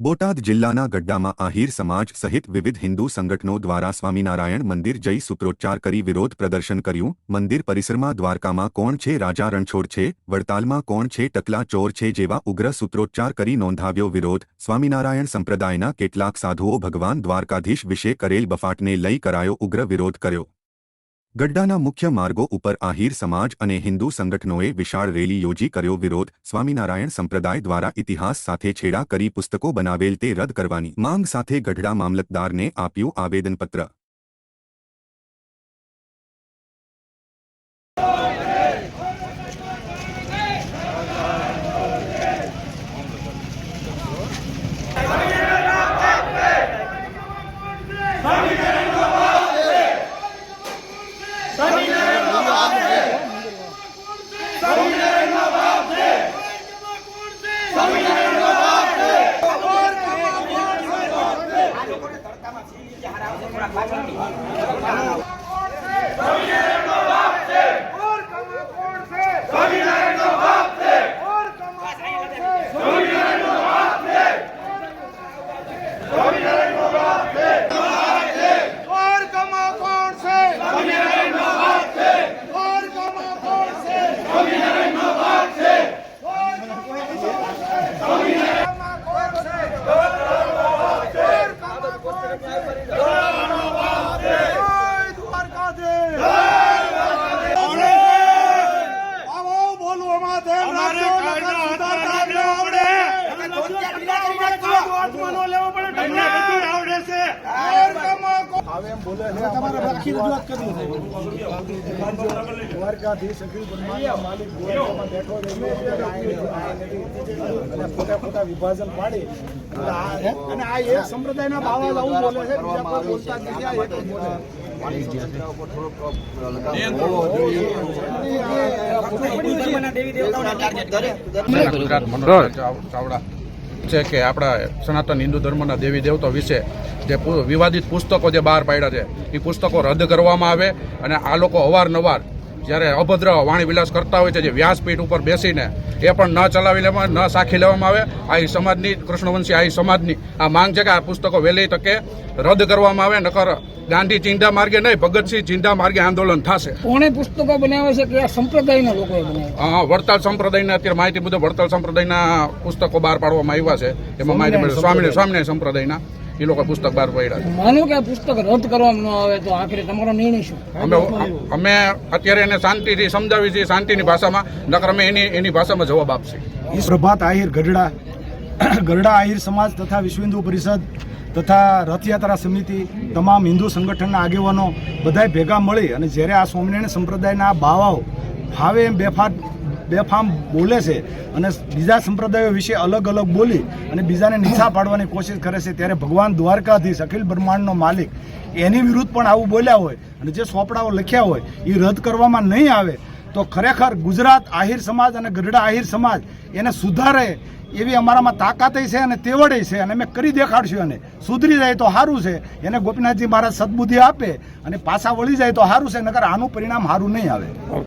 બોટાદ જિલ્લાના ગડ્ડામાં આહિર સમાજ સહિત વિવિધ હિન્દુ સંગઠનો દ્વારા સ્વામિનારાયણ મંદિર જઈ સૂત્રોચ્ચાર કરી વિરોધ પ્રદર્શન કર્યું. મંદિર પરિસરમાં દ્વારકામાં કોણ છે રાજા રણછોડ છે, વડતાલમાં કોણ છે ટકલા ચોર છે જેવા ઉગ્ર સૂત્રોચ્ચાર કરી નોંધાવ્યો વિરોધ. સ્વામિનારાયણ સંપ્રદાયના કેટલાક સાધુઓ ભગવાન દ્વારકાધીશ વિશે કરેલ બફાટને લઈ કરાયો ઉગ્ર વિરોધ કર્યો. ગડ્ડાના મુખ્ય માર્ગો ઉપર આહિર સમાજ અને હિન્દુ સંગઠનોએ વિશાળ રેલી યોજી કર્યો વિરોધ. સ્વામિનારાયણ સંપ્રદાય દ્વારા ઇતિહાસ સાથે છેડા કરી પુસ્તકો બનાવેલ તે રદ કરવાની માંગ સાથે ગઢડા મામલતદારને આપ્યું આવેદનપત્ર. ากมากที่สุด કમા કો- દ્વારકાધીશ અખિલ બ્રહ્માંડના માલિક ગોરખમાં બેઠો અને ખોટા ખોટા વિભાજન પાડી અને આ- અને આ એક સંપ્રદાયના બાવા જ આવું બોલે છે બીજા કોઈ બોલતા નથી આ એક બોલે ગુજરાત મંડળ ચાવડા છે કે આપણા સનાતન હિન્દુ ધર્મના દેવી દેવતા વિશે જે વિવાદિત પુસ્તકો જે બહાર પાડ્યા છે, એ પુસ્તકો રદ કરવામાં આવે અને આ લોકો અવારનવાર જ્યારે અભદ્ર વાણી વિલાસ કરતા હોય છે જે વ્યાસપીઠ ઉપર બેસીને એ પણ ન ચલાવી લેવામાં ન સાખી લેવામાં આવે આ સમાજની કૃષ્ણવંશી આ સમાજની આ માંગ છે કે આ પુસ્તકો વહેલી તકે રદ કરવામાં આવે નકર ગાંધી ચિંતા માર્ગે નહીં ભગતસિંહ ચિંતા માર્ગે આંદોલન થશે. કોણે પુસ્તકો બનાવે છે કે આ સંપ્રદાયના લોકોએ બનાવ્યા? હા વડતાલ સંપ્રદાયના અત્યારે માહિતી મુજબ વડતાલ સંપ્રદાયના પુસ્તકો બહાર પાડવામાં આવ્યા છે. એમાં માહિતી સ્વામી સ્વામિનારાયણ સંપ્રદાયના. એ લોકો પુસ્તક બહાર પડ્યા માનો કે આ પુસ્તક રદ કરવામાં ન આવે તો આખરે તમારો નિર્ણય શું? અમે અમે અત્યારે એને શાંતિથી સમજાવી છીએ શાંતિની ભાષામાં નકર અમે એની એની ભાષામાં જવાબ આપશે. ઈ પ્રભાત આહિર ગઢડા ગઢડા આહિર સમાજ તથા વિશ્વ હિન્દુ પરિષદ તથા રથયાત્રા સમિતિ તમામ હિન્દુ સંગઠનના આગેવાનો બધાય ભેગા મળી અને જ્યારે આ સ્વામિનારાયણ સંપ્રદાયના બાવાઓ ફાવે એમ બેફાટ બેફામ બોલે છે અને બીજા સંપ્રદાયો વિશે અલગ અલગ બોલી અને બીજાને નીચા પાડવાની કોશિશ કરે છે, ત્યારે ભગવાન દ્વારકાધીશ, અખિલ બ્રહ્માંડનો માલિક, એની વિરુદ્ધ પણ આવું બોલ્યા હોય અને જે સોપડાઓ લખ્યા હોય, એ રદ કરવામાં નહીં આવે, તો ખરેખર ગુજરાત આહિર સમાજ અને ગઢડા આહિર સમાજ એને સુધારે એવી અમારામાં તાકાત છે અને તેવડે છે અને અમે કરી દેખાડશું અને સુધરી જાય તો સારું છે, એને ગોપીનાથજી મહારાજ સદબુદ્ધિ આપે અને પાછા વળી જાય તો સારું છે, નકર આનું પરિણામ સારું નહીં આવે.